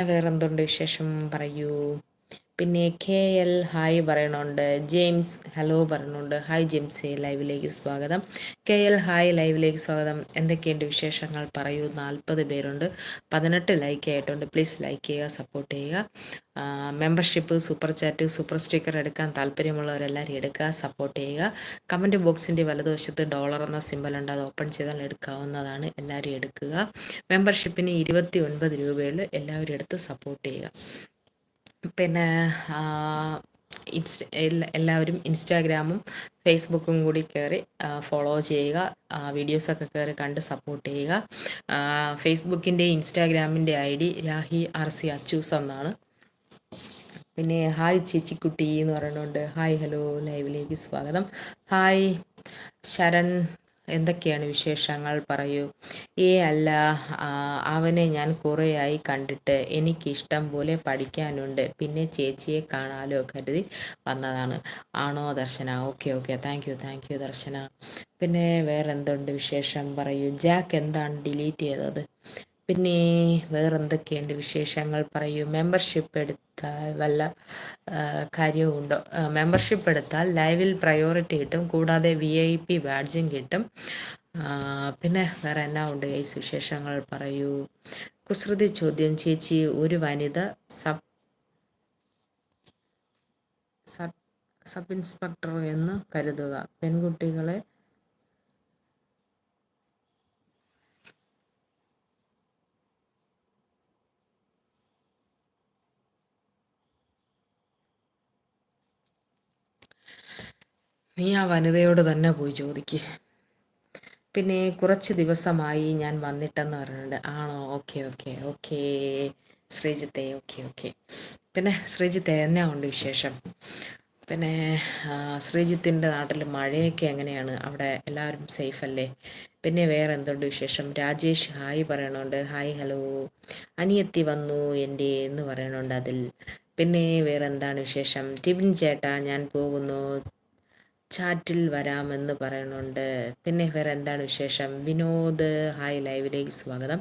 വേറെന്തുണ്ട് വിശേഷം? പറയൂ. പിന്നെ കെ എൽ ഹായ് പറയണുണ്ട്. ജെയിംസ് ഹലോ പറയണുണ്ട് ഹായ് ജെയിംസ് ലൈവിലേക്ക് സ്വാഗതം. കെ എൽ ഹായ് ലൈവിലേക്ക് സ്വാഗതം. എന്തൊക്കെയുണ്ട് വിശേഷങ്ങൾ? പറയൂ. നാൽപ്പത് പേരുണ്ട്. പതിനെട്ട് ലൈക്ക് ആയിട്ടുണ്ട്. പ്ലീസ് ലൈക്ക് ചെയ്യുക സപ്പോർട്ട് ചെയ്യുക. Membership super chat super sticker എടുക്കാൻ താല്പര്യമുള്ളവരെല്ലാവരും എടുക്കുക സപ്പോർട്ട് ചെയ്യുക. കമന്റ് ബോക്സിന്റെ വലതുവശത്ത് ഡോളർ എന്ന സിമ്പൽ ഉണ്ട്. അത് ഓപ്പൺ ചെയ്താൽ എടുക്കാവുന്നതാണ്. എല്ലാവരും എടുക്കുക. മെമ്പർഷിപ്പിന് ഇരുപത്തി ഒൻപത് രൂപയിൽ എല്ലാവരും എടുത്ത് സപ്പോർട്ട് ചെയ്യുക. പിന്നെ ഇൻസ്റ്റ എല്ലാവരും ഇൻസ്റ്റാഗ്രാമും ഫേസ്ബുക്കും കൂടി കയറി ഫോളോ ചെയ്യുക വീഡിയോസൊക്കെ കയറി കണ്ട് സപ്പോർട്ട് ചെയ്യുക. ഫേസ്ബുക്കിന്റെ ഇൻസ്റ്റാഗ്രാമിന്റെ I D Rahi R C Achus എന്നാണ്. പിന്നെ ഹായ് ചേച്ചിക്കുട്ടി എന്ന് പറയുന്നുണ്ട്. ഹായ് ഹലോ ലൈവിലേക്ക് സ്വാഗതം. ഹായ് ശരൺ എന്തൊക്കെയാണ് വിശേഷങ്ങൾ? പറയൂ. ഏ അല്ല അവനെ ഞാൻ കുറേയായി കണ്ടിട്ട് എനിക്കിഷ്ടം പോലെ പഠിക്കാനുണ്ട്. പിന്നെ ചേച്ചിയെ കാണാലോ കരുതി വന്നതാണ്. ആണോ Darshana? Okay okay. Thank you thank you Darshana. പിന്നെ വേറെ എന്തുണ്ട് വിശേഷം? പറയൂ. ജാക്ക് എന്താണ് ഡിലീറ്റ് ചെയ്തത്? പിന്നെ വേറെ എന്തൊക്കെയുണ്ട് വിശേഷങ്ങൾ പറയൂ? മെമ്പർഷിപ്പ് എടുത്താൽ വല്ല കാര്യവും ഉണ്ടോ? മെമ്പർഷിപ്പ് എടുത്താൽ ലൈവിൽ പ്രയോറിറ്റി കിട്ടും കൂടാതെ വി ഐ പി ബാഡ്ജും കിട്ടും. പിന്നെ വേറെ എന്നാ ഉണ്ട് ഗൈസ് വിശേഷങ്ങൾ പറയൂ? കുസൃതി ചോദ്യം ചേച്ചി ഒരു വനിത സബ് സബ് ഇൻസ്പെക്ടർ എന്ന് കരുതുക. പെൺകുട്ടികളെ നീ ആ വനിതയോട് തന്നെ പോയി ചോദിക്ക്. പിന്നെ കുറച്ച് ദിവസമായി ഞാൻ വന്നിട്ടെന്ന് പറഞ്ഞിട്ടുണ്ട്. ആണോ? Okay okay okay. ശ്രീജിത്തെ okay okay. പിന്നെ ശ്രീജിത്തെ എന്നാ ഉണ്ട് വിശേഷം? പിന്നെ ശ്രീജിത്തിന്റെ നാട്ടിൽ മഴയൊക്കെ എങ്ങനെയാണ്? അവിടെ എല്ലാവരും സേഫ് അല്ലേ പിന്നെ വേറെ എന്തുണ്ട് വിശേഷം? രാജേഷ് ഹായ് പറയണുണ്ട്. Hi hello. അനിയത്തി വന്നു എന്റെ എന്ന് പറയണുണ്ട് അതിൽ. പിന്നെ വേറെ എന്താണ് വിശേഷം? ടിബിൻ ചേട്ടാ ഞാൻ പോകുന്നു. ചാറ്റിൽ വരാമെന്ന് പറയുന്നുണ്ട്. പിന്നെ വേറെ എന്താണ് വിശേഷം? വിനോദ് ഹായ് ലൈവിലേക്ക് സ്വാഗതം.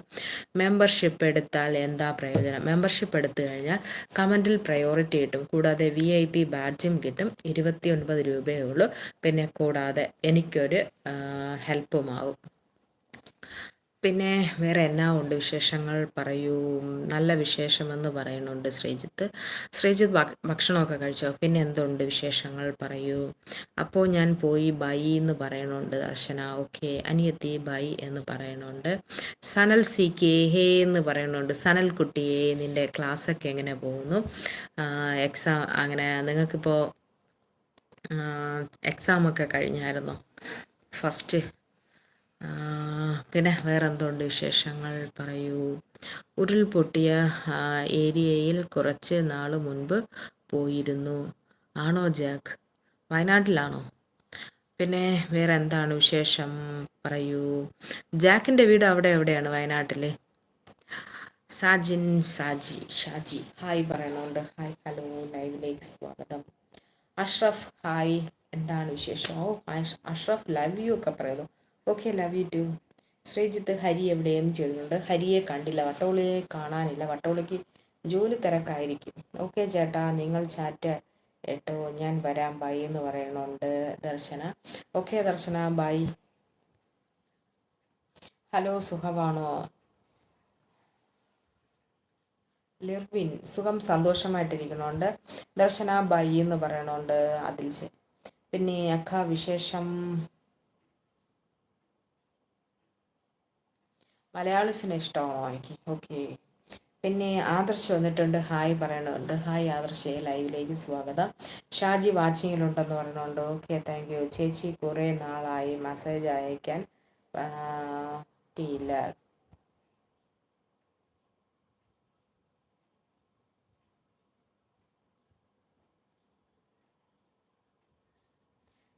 മെമ്പർഷിപ്പ് എടുത്താൽ എന്താ പ്രയോജനം? മെമ്പർഷിപ്പ് എടുത്തു കഴിഞ്ഞാൽ കമന്റിൽ പ്രയോറിറ്റി കിട്ടും. കൂടാതെ വി ഐ പി ബാഡ്ജും കിട്ടും. ഇരുപത്തി ഒൻപത് രൂപയേ ഉള്ളൂ. പിന്നെ കൂടാതെ എനിക്കൊരു ഹെൽപ്പുമാവും പിന്നെ വേറെ എന്നാ ഉണ്ട് വിശേഷങ്ങൾ? പറയൂ. നല്ല വിശേഷമെന്ന് പറയുന്നുണ്ട് ശ്രീജിത്ത്. ശ്രീജിത്ത് ഭക്ഷണമൊക്കെ കഴിച്ചോ? പിന്നെ എന്തുണ്ട് വിശേഷങ്ങൾ? പറയൂ. അപ്പോൾ ഞാൻ പോയി ബൈ എന്ന് പറയണുണ്ട് ദർശന ഓക്കെ. അനിയത്തി ബൈ എന്ന് പറയണുണ്ട് സനൽ സി കെ ഹേ എന്ന് പറയണുണ്ട് സനൽ കുട്ടിയെ നിന്റെ ക്ലാസ്സൊക്കെ എങ്ങനെ പോകുന്നു? എക്സാം അങ്ങനെ നിങ്ങൾക്കിപ്പോൾ എക്സാമൊക്കെ കഴിഞ്ഞായിരുന്നോ? ഫസ്റ്റ് പിന്നെ വേറെ എന്തുണ്ട് വിശേഷങ്ങൾ പറയൂ? ഉരുൾപൊട്ടിയ ഏരിയയിൽ കുറച്ച് നാൾ മുൻപ് പോയിരുന്നു. ആണോ ജാക്ക്? വയനാട്ടിലാണോ? പിന്നെ വേറെ എന്താണ് വിശേഷം? പറയൂ. ജാക്കിന്റെ വീട് അവിടെ എവിടെയാണ് വയനാട്ടിൽ സാജിൻ സാജി ഷാജി. ഹായ് പറയണുണ്ട്. ഹായ് ഹലോ ലൈവിലേക്ക് സ്വാഗതം. അഷ്റഫ് ഹായ്. എന്താണ് വിശേഷം? ഓ അഷ്റഫ് ലവ് യു ഒക്കെ പറയുന്നു. Okay love you too Sreejith Hari എവിടെയെന്ന് ചോദിക്കുന്നുണ്ട്. ഹരിയെ കണ്ടില്ല. വട്ടോളിയെ കാണാനില്ല. വട്ടോളിക്ക് ജോലി തിരക്കായിരിക്കും. ഓക്കെ ചേട്ടാ നിങ്ങൾ ചാറ്റ് കേട്ടോ ഞാൻ വരാം. ബൈ എന്ന് പറയണുണ്ട് Darshana. Okay Darshana bye hello സുഖമാണോ? ലിർവിൻ സുഖം സന്തോഷമായിട്ടിരിക്കണുണ്ട് ദർശന ബൈ എന്ന് പറയണുണ്ട് അതിൽ പിന്നെ അക്ക വിശേഷം? മലയാളീസിനെ ഇഷ്ടമാണോ എനിക്ക്? ഓക്കെ പിന്നെ ആദർശ് വന്നിട്ടുണ്ട്. ഹായ് പറയണുണ്ട് ഹായ് ആദർശ് ലൈവിലേക്ക് സ്വാഗതം. ഷാജി വാച്ചിങ്ങിലുണ്ടെന്ന് പറയണുണ്ട് ഓക്കെ താങ്ക് യു ചേച്ചി കുറേ നാളായി മെസ്സേജ് അയക്കാൻ പറ്റിയില്ല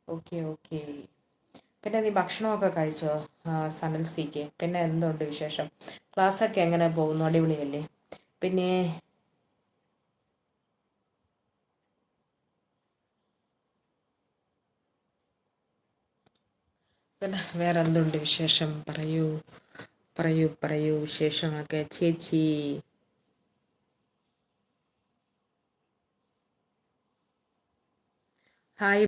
ഓക്കെ ഓക്കെ പിന്നെ നീ ഭക്ഷണമൊക്കെ കഴിച്ചോ? സനൽ സി കെ പിന്നെ എന്തുണ്ട് വിശേഷം? ക്ലാസ്സൊക്കെ എങ്ങനെ പോകുന്നു? അടിപൊളിയല്ലേ? പിന്നെ പിന്നെ വേറെ എന്തുണ്ട് വിശേഷം? പറയൂ. പറയൂ പറയൂ. വിശേഷങ്ങളൊക്കെ. ചേച്ചി. ഹായ്